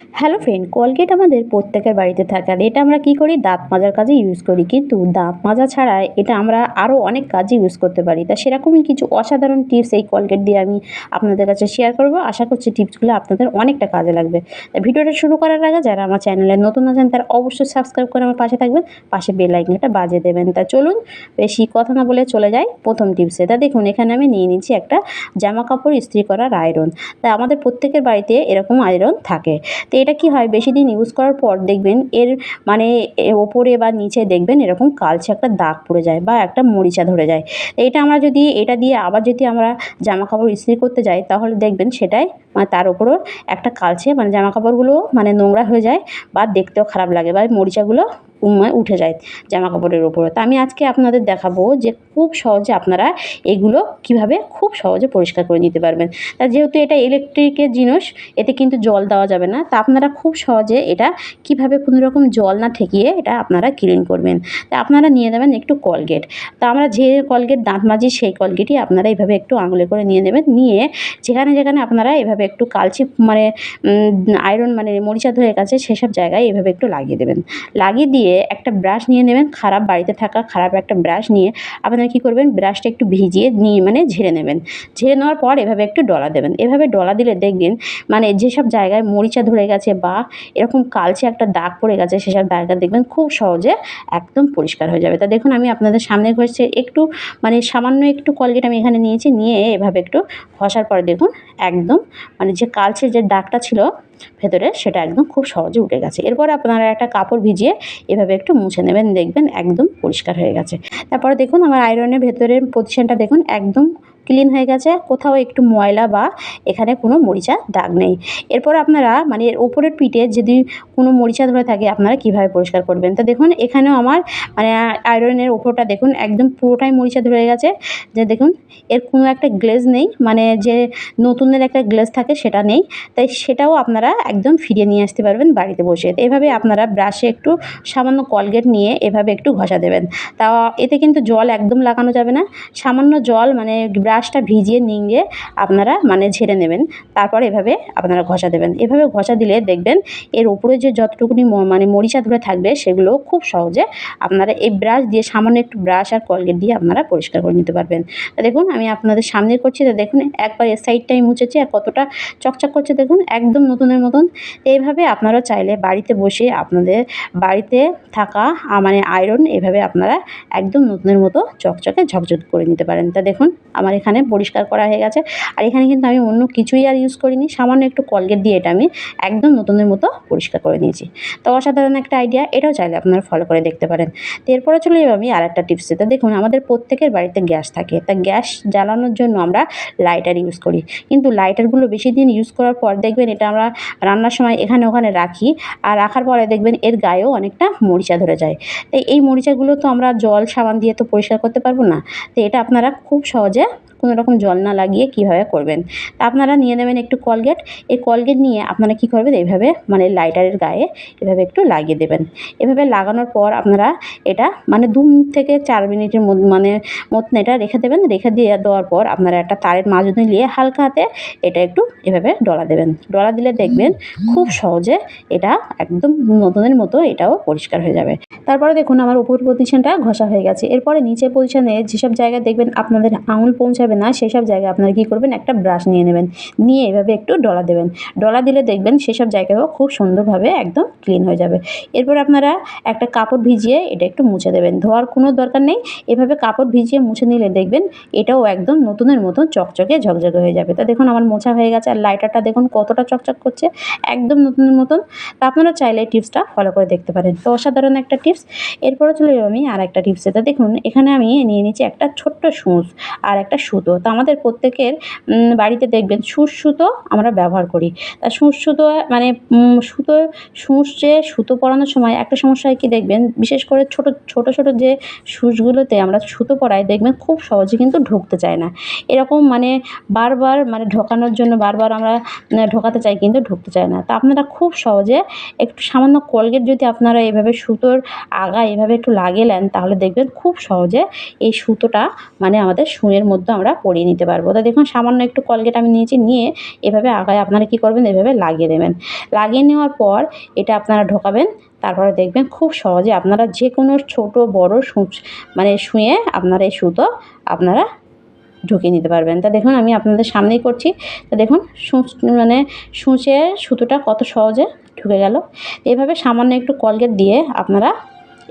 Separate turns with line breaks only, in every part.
Hello friend Colgate আমাদের প্রত্যেকের বাড়িতে থাকে আর এটা আমরা কী করি? দাঁত মাজার কাজে ইউজ করি। কিন্তু দাঁত মাজা ছাড়া এটা আমরা আরও অনেক কাজে ইউজ করতে পারি। তা সেরকমই কিছু অসাধারণ টিপস এই কলগেট দিয়ে আমি আপনাদের কাছে শেয়ার করব। আশা করছি টিপসগুলো আপনাদের অনেকটা কাজে লাগবে। তা ভিডিওটা শুরু করার আগে যারা আমার চ্যানেলে নতুন আছেন, তারা অবশ্যই সাবস্ক্রাইব করে আমার পাশে থাকবেন। পাশে বেল আইকনটা বাজিয়ে দেবেন। তা চলুন, বেশি কথা না বলে চলে যাই প্রথম টিপসে তা দেখুন, এখানে আমি নিয়ে নিচ্ছি একটা জামা কাপড় ইস্ত্রি করার আয়রন তা আমাদের প্রত্যেকের বাড়িতে এরকম আয়রন থাকে। তো এটা কি হয়? বেশি দিন ইউজ করার পর দেখবেন এর মানে ওপরে বা নিচে দেখবেন এরকম কালচে একটা দাগ পড়ে যায় বা একটা মরিচা ধরে যায়। তো এটা আমরা যদি, এটা দিয়ে আবার যদি আমরা জামা কাপড় ইস্ত্রি করতে যাই, তাহলে দেখবেন সেটাই মানে তার ওপরও একটা কালচে মানে জামা কাপড়গুলো মানে নোংরা হয়ে যায় বা দেখতেও খারাপ লাগে বা মরিচাগুলো উম- উঠে যায় জামা কাপড়ের ওপরে তা আমি আজকে আপনাদের দেখাবো যে খুব সহজে আপনারা এগুলো কীভাবে খুব সহজে পরিষ্কার করে নিতে পারবেন। তা যেহেতু এটা ইলেকট্রিকের জিনিস, এতে কিন্তু জল দেওয়া যাবে না, তা আপনারা খুব সহজে এটা কীভাবে কোনো রকম জল না ঠেকিয়ে এটা আপনারা ক্লিন করবেন। তা আপনারা নিয়ে নেবেন একটু কলগেট তা আমরা যে কলগেট দাঁত মাজি সেই কলগেটই আপনারা এইভাবে একটু আঙুলে করে নিয়ে নেবেন। নিয়ে যেখানে যেখানে আপনারা এভাবে একটু কালচে মানে আয়রন মানে মরিচা ধরে গেছে সেসব জায়গায় এভাবে একটু লাগিয়ে দেবেন। লাগিয়ে দিয়ে একটা ব্রাশ নিয়ে নেবেন, খারাপ বাড়িতে থাকা খারাপ একটা ব্রাশ নিয়ে আপনারা কী করবেন ব্রাশটা একটু ভিজিয়ে নিয়ে মানে ঝেড়ে নেবেন। ঝেড়ে নেওয়ার পর এভাবে একটু ডলা দেবেন। এভাবে ডলা দিলে দেখবেন মানে যেসব জায়গায় মরিচা ধরে গেছে বা এরকম কালচে একটা দাগ পড়ে গেছে সেসব দাগটা দেখবেন খুব সহজে একদম পরিষ্কার হয়ে যাবে। তা দেখুন, আমি আপনাদের সামনে ঘষছে একটু মানে সামান্য একটু কলগেট আমি এখানে নিয়েছি, নিয়ে এভাবে একটু ঘষার পরে দেখুন একদম মানে যে কালচে যে দাগটা ছিল ভেতরে সেটা একদম খুব সহজে উঠে গেছে। এরপর আপনারা একটা কাপড় ভিজিয়ে এভাবে একটু মুছে নেবেন, দেখবেন একদম পরিষ্কার হয়ে গেছে। তারপরে দেখুন, আমার আয়রনের ভেতরের পজিশনটা দেখুন একদম ক্লিন হয়ে গেছে, কোথাও একটু ময়লা বা এখানে কোনো মরিচা দাগ নেই। এরপর আপনারা মানে এর ওপরের পিঠে যদি কোনো মরিচা ধরে থাকে, আপনারা কীভাবে পরিষ্কার করবেন? তো দেখুন, এখানেও আমার মানে আয়রনের ওপরটা দেখুন, একদম পুরোটাই মরিচা ধরে গেছে। যে দেখুন, এর কোনো একটা গ্লেজ নেই মানে যে নতুনের একটা গ্লেজ থাকে সেটা নেই। তাই সেটাও আপনারা একদম ফিরিয়ে নিয়ে আসতে পারবেন বাড়িতে বসে। এভাবে আপনারা ব্রাশে একটু সামান্য কলগেট নিয়ে এভাবে একটু ঘষা দেবেন। তা এতে কিন্তু জল একদম লাগানো যাবে না। সামান্য জল মানে ব্রাশটা ভিজিয়ে নিংড়ে আপনারা মানে ঝেড়ে নেবেন। তারপর এভাবে আপনারা ঘষা দেবেন। এভাবে ঘষা দিলে দেখবেন এর উপরে যে যতটুকুনি মানে মরিচা ধরে থাকবে সেগুলো খুব সহজে আপনারা এই ব্রাশ দিয়ে সামান্য একটু ব্রাশ আর কলগেট দিয়ে আপনারা পরিষ্কার করে নিতে পারবেন। দেখুন, আমি আপনাদের সামনে করছি। তা দেখুন, একবার এর সাইডটাই মুছেছি আর কতটা চকচক করছে। দেখুন, একদম নতুনের মতন। এইভাবে আপনারা চাইলে বাড়িতে বসে আপনাদের বাড়িতে থাকা মানে আয়রন এভাবে আপনারা একদম নতুনের মতো চকচকে ঝকঝক করে নিতে পারেন। তা দেখুন, আমার এখানে পরিষ্কার করা হয়ে গেছে। আর এখানে কিন্তু আমি অন্য কিছুই আর ইউজ করিনি, সামান্য একটু কলগেট দিয়ে এটা আমি একদম নতুনের মতো পরিষ্কার করে নিয়েছি। তো অসাধারণ একটা আইডিয়া এটাও চাইলে আপনারা ফলো করে দেখতে পারেন। তো এরপরে চলে যাব আমি আর একটা টিপসে তো দেখুন, আমাদের প্রত্যেকের বাড়িতে গ্যাস থাকে। তা গ্যাস জ্বালানোর জন্য আমরা লাইটার ইউজ করি। কিন্তু লাইটারগুলো বেশি দিন ইউজ করার পর দেখবেন এটা আমরা রান্নার সময় এখানে ওখানে রাখি। আর রাখার পরে দেখবেন এর গায়েও অনেকটা মরিচা ধরে যায়। তাই এই মরিচাগুলো তো আমরা জল সাবান দিয়ে তো পরিষ্কার করতে পারব না। তো এটা আপনারা খুব সহজে কোনো রকম জল না লাগিয়ে কীভাবে করবেন? তা আপনারা নিয়ে নেবেন একটু কলগেট। এই কলগেট নিয়ে আপনারা কী করবেন? এইভাবে মানে লাইটারের গায়ে এভাবে একটু লাগিয়ে দেবেন। এভাবে লাগানোর পর আপনারা এটা মানে দু থেকে চার মিনিটের মধ্যে মানে মতন এটা রেখে দেবেন। রেখে দিয়ে দেওয়ার পর আপনারা একটা তারের মাজনি নিয়ে হালকা হাতে এটা একটু এভাবে ডলা দেবেন। ডলা দিলে দেখবেন খুব সহজে এটা একদম নতুনের মতো এটাও পরিষ্কার হয়ে যাবে। তারপরে দেখুন আমার উপর পজিশনটা ঘষা হয়ে গেছে। এরপরে নিচের পজিশনে যেসব জায়গায় দেখবেন আপনাদের আঙুল পৌঁছাবে না, সেসব জায়গায় আপনারা কী করবেন? একটা ব্রাশ নিয়ে নেবেন। নিয়ে এভাবে একটু ডলা দেবেন। ডলা দিলে দেখবেন সেসব জায়গায়ও খুব সুন্দরভাবে একদম ক্লিন হয়ে যাবে। এরপর আপনারা একটা কাপড় ভিজিয়ে এটা একটু মুছে দেবেন। ধোয়ার কোনো দরকার নেই। এভাবে কাপড় ভিজিয়ে মুছে নিলে দেখবেন এটাও একদম নতুনের মতো চকচকে ঝকঝকে হয়ে যাবে। তা দেখুন আমার মোছা হয়ে গেছে আর লাইটারটা দেখুন কতটা চকচক করছে। একদম নতুনের মতন। তা আপনারা চাইলে টিপসটা ফলো করে দেখতে পারেন। তো অসাধারণ একটা টিপস এরপরে চলে যাব আমি আর একটা টিপসে তা দেখুন, এখানে আমি নিয়ে নিচ্ছি একটা ছোট্ট সুঁচ আর একটা সুতো তো আমাদের প্রত্যেকের বাড়িতে দেখবেন সুঁচ সুতো আমরা ব্যবহার করি। তা সুঁচ সুতো মানে সুতো, সূঁচে সুতো পরানোর সময় একটা সমস্যা কি দেখবেন, বিশেষ করে ছোট ছোট ছোট যে সূচগুলোতে আমরা সুতো পরাই দেখবেন খুব সহজে কিন্তু ঢুকতে চায় না। এরকম মানে বারবার মানে ঢোকানোর জন্য বারবার আমরা ঢোকাতে চাই কিন্তু ঢুকতে চায় না। তা আপনারা খুব সহজে একটু সামান্য কলগেট যদি আপনারা এভাবে সুতোর আগা এভাবে একটু লাগিয়ে নেন, তাহলে দেখবেন খুব সহজে এই সুতোটা মানে আমাদের সুঁয়ের মধ্যে আমরা আমরা পরিয়ে নিতে পারব। তো দেখুন, সামান্য একটু কলগেট আমি নিয়েছি, নিয়ে এভাবে আগায় আপনারা কী করবেন? এভাবে লাগিয়ে দেবেন। লাগিয়ে নেওয়ার পর এটা আপনারা ঢোকাবেন, তারপরে দেখবেন খুব সহজে আপনারা যে কোনো ছোট, বড় মানে শুয়ে আপনারা এই সুতো আপনারা ঢুকিয়ে নিতে পারবেন। তা দেখুন, আমি আপনাদের সামনেই করছি। তা দেখুন মানে সূচে সুতোটা কত সহজে ঢুকে গেল। এভাবে সামান্য একটু কলগেট দিয়ে আপনারা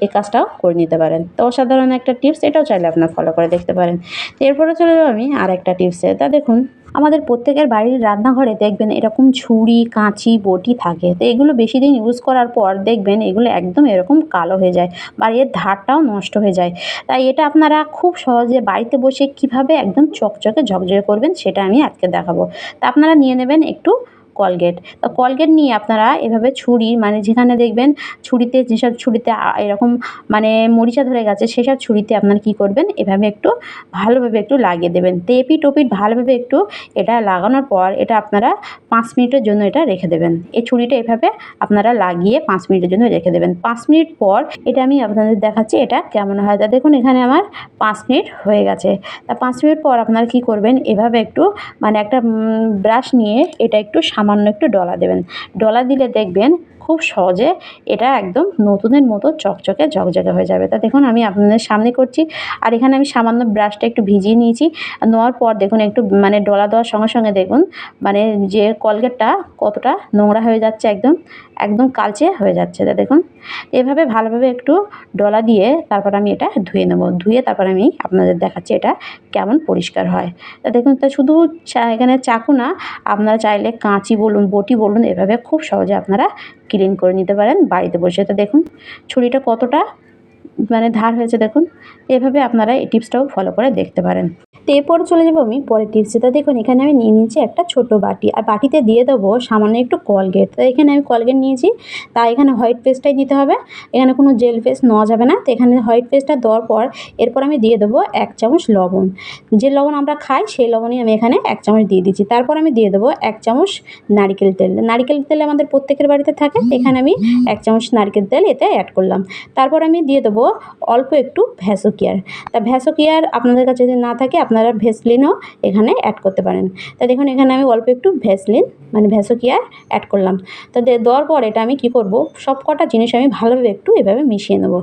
এই কাজটাও করে নিতে পারেন। তো অসাধারণ একটা টিপস এটাও চাইলে আপনার ফলো করে দেখতে পারেন। তো এরপরে চলে যাব আমি আর একটা টিপসে তা দেখুন, আমাদের প্রত্যেকের বাড়ির রান্নাঘরে দেখবেন এরকম ছুরি, কাঁচি, বটি থাকে। তো এগুলো বেশি দিন ইউজ করার পর দেখবেন এগুলো একদম এরকম কালো হয়ে যায়। বা এর ধারটাও নষ্ট হয়ে যায়। তাই এটা আপনারা খুব সহজে বাড়িতে বসে কীভাবে একদম চকচকে ঝকঝকে করবেন, সেটা আমি আজকে দেখাবো। তা আপনারা নিয়ে নেবেন একটু কলগেট তো কলগেট নিয়ে আপনারা এভাবে ছুরি মানে যেখানে দেখবেন ছুরিতে, যেসব ছুরিতে এরকম মানে মরিচা ধরে গেছে, সেসব ছুরিতে আপনারা কী করবেন? এভাবে একটু ভালোভাবে একটু লাগিয়ে দেবেন। তো এপিট ওপিট ভালোভাবে একটু এটা লাগানোর পর এটা আপনারা পাঁচ মিনিটের জন্য এটা রেখে দেবেন। এই ছুরিটা এভাবে আপনারা লাগিয়ে পাঁচ মিনিটের জন্য রেখে দেবেন। পাঁচ মিনিট পর এটা আমি আপনাদের দেখাচ্ছি এটা কেমন হয়। তা দেখুন এখানে আমার পাঁচ মিনিট হয়ে গেছে। তা পাঁচ মিনিট পর আপনারা কী করবেন? এভাবে একটু মানে একটা ব্রাশ নিয়ে এটা একটু সামান্য একটু ডলা দেবেন। ডলা দিলে দেখবেন খুব সহজে এটা একদম নতুনের মতো চকচকে ঝকঝকে হয়ে যাবে। তা দেখুন, আমি আপনাদের সামনে করছি। আর এখানে আমি সামান্য ব্রাশটা একটু ভিজিয়ে নিয়েছি। নেওয়ার পর দেখুন, একটু মানে ডলা দেওয়ার সঙ্গে সঙ্গে দেখুন মানে যে কলগেটটা কতটা নোংরা হয়ে যাচ্ছে একদম একদম কালচে হয়ে যাচ্ছে। তা দেখুন, এভাবে ভালোভাবে একটু ডলা দিয়ে তারপর আমি এটা ধুয়ে নেব। ধুয়ে তারপর আমি আপনাদের দেখাচ্ছি এটা কেমন পরিষ্কার হয়। তা দেখুন, তা শুধু এখানে চাকু না, আপনারা চাইলে কাঁচি বলুন, বটি বলুন, এভাবে খুব সহজে আপনারা ক্লিন করে নিতে পারেন। বাড়িতে বসে তো দেখুন ছুরিটা কতটা মানে ধার হয়েছে দেখুন। এভাবে আপনারা এই টিপসটাও ফলো করে দেখতে পারেন। তো এরপর চলে যাব আমি পরের টিপসে। তো দেখুন, এখানে আমি নিয়ে নিয়েছি একটা ছোট বাটি। আর বাটিতে দিয়ে দেবো সামান্য একটু কলগেট। তো এখানে আমি কলগেট নিয়েছি। তা এখানে হোয়াইট পেস্টটাই দিতে হবে। এখানে কোনো জেল পেস্ট নেওয়া যাবে না। তো এখানে হোয়াইট পেস্টটা দেওয়ার পর এরপর আমি দিয়ে দেবো এক চামচ লবণ। যে লবণ আমরা খাই, সেই লবণই আমি এখানে এক চামচ দিয়ে দিচ্ছি। তারপর আমি দিয়ে দেবো এক চামচ নারিকেল তেল। নারিকেল তেল আমাদের প্রত্যেকের বাড়িতে থাকে। এখানে আমি এক চামচ নারকেল তেল এতে অ্যাড করলাম। তারপর আমি দিয়ে দেবো অল্প একটু ভ্যাসোকিয়ার তা ভ্যাসোকিয়ার আপনাদের কাছে যদি না থাকে, আপনারা ভেসলিনও এখানে অ্যাড করতে পারেন। তা দেখুন, এখানে আমি অল্প একটু ভ্যাসলিন মানে ভ্যাসোকিয়ার অ্যাড করলাম। তো দেওয়ার পর এটা আমি কি করব সব কটা জিনিস আমি ভালোভাবে একটু এভাবে মিশিয়ে নেব।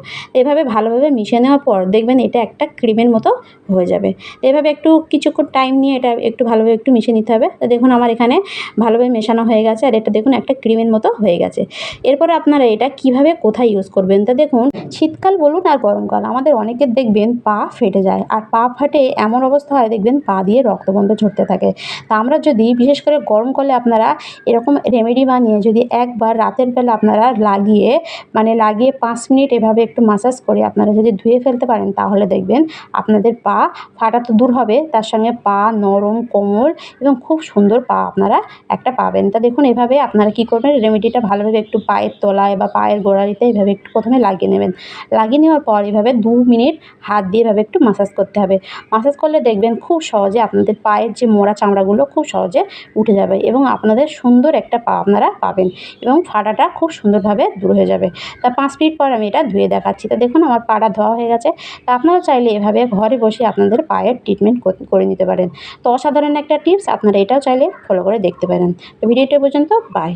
এভাবে ভালোভাবে মিশিয়ে নেওয়ার পর দেখবেন এটা একটা ক্রিমের মতো হয়ে যাবে। এভাবে একটু কিছুক্ষণ টাইম নিয়ে এটা একটু ভালোভাবে একটু মিশিয়ে নিতে হবে। তো দেখুন, আমার এখানে ভালোভাবে মেশানো হয়ে গেছে আর এটা দেখুন একটা ক্রিমের মতো হয়ে গেছে। এরপরে আপনারা এটা কীভাবে কোথায় ইউজ করবেন? তা দেখুন, শীতকাল বলুন আর গরমকাল আমাদের অনেকের দেখবেন পা ফেটে যায় আর পা ফাটে এমন অবস্থা হয়, দেখবেন পা দিয়ে রক্তবন্ধ ঝরতে থাকে। তা আমরা যদি বিশেষ করে গরমকালে আপনারা এরকম রেমেডি বানিয়ে যদি একবার রাতের বেলা আপনারা লাগিয়ে মানে লাগিয়ে পাঁচ মিনিট এভাবে একটু মাসাজ করে আপনারা যদি ধুয়ে ফেলতে পারেন, তাহলে দেখবেন আপনাদের পা ফাটা তো দূর হবে, তার সঙ্গে পা নরম, কোমল এবং খুব সুন্দর পা আপনারা একটা পাবেন। তা দেখুন, এভাবে আপনারা কী করবেন? রেমেডিটা ভালোভাবে একটু পায়ের তলায় বা পায়ের গোড়ালিতে এভাবে একটু প্রথমে লাগিয়ে নেবেন। লাগিয়ে নেওয়ার পর এভাবে দু মিনিট হাত দিয়ে এভাবে একটু মাসাজ করতে হবে। মাসাজ করলে দেখবেন খুব সহজে আপনাদের পায়ের যে মোড়া চামড়াগুলো খুব সহজে উঠে যাবে এবং আপনাদের সুন্দর একটা পা আপনারা পাবেন এবং ফাটাটা খুব সুন্দরভাবে দূর হয়ে যাবে। তা পাঁচ মিনিট পর আমি এটা ধুয়ে দেখাচ্ছি। তা দেখুন আমার পাটা ধোয়া হয়ে গেছে। তা আপনারা চাইলে এভাবে ঘরে বসে আপনাদের পায়ের ট্রিটমেন্ট করে নিতে পারেন। তো অসাধারণ একটা টিপস আপনারা এটাও চাইলে ফলো করে দেখতে পারেন। তো ভিডিওটা পর্যন্ত বাই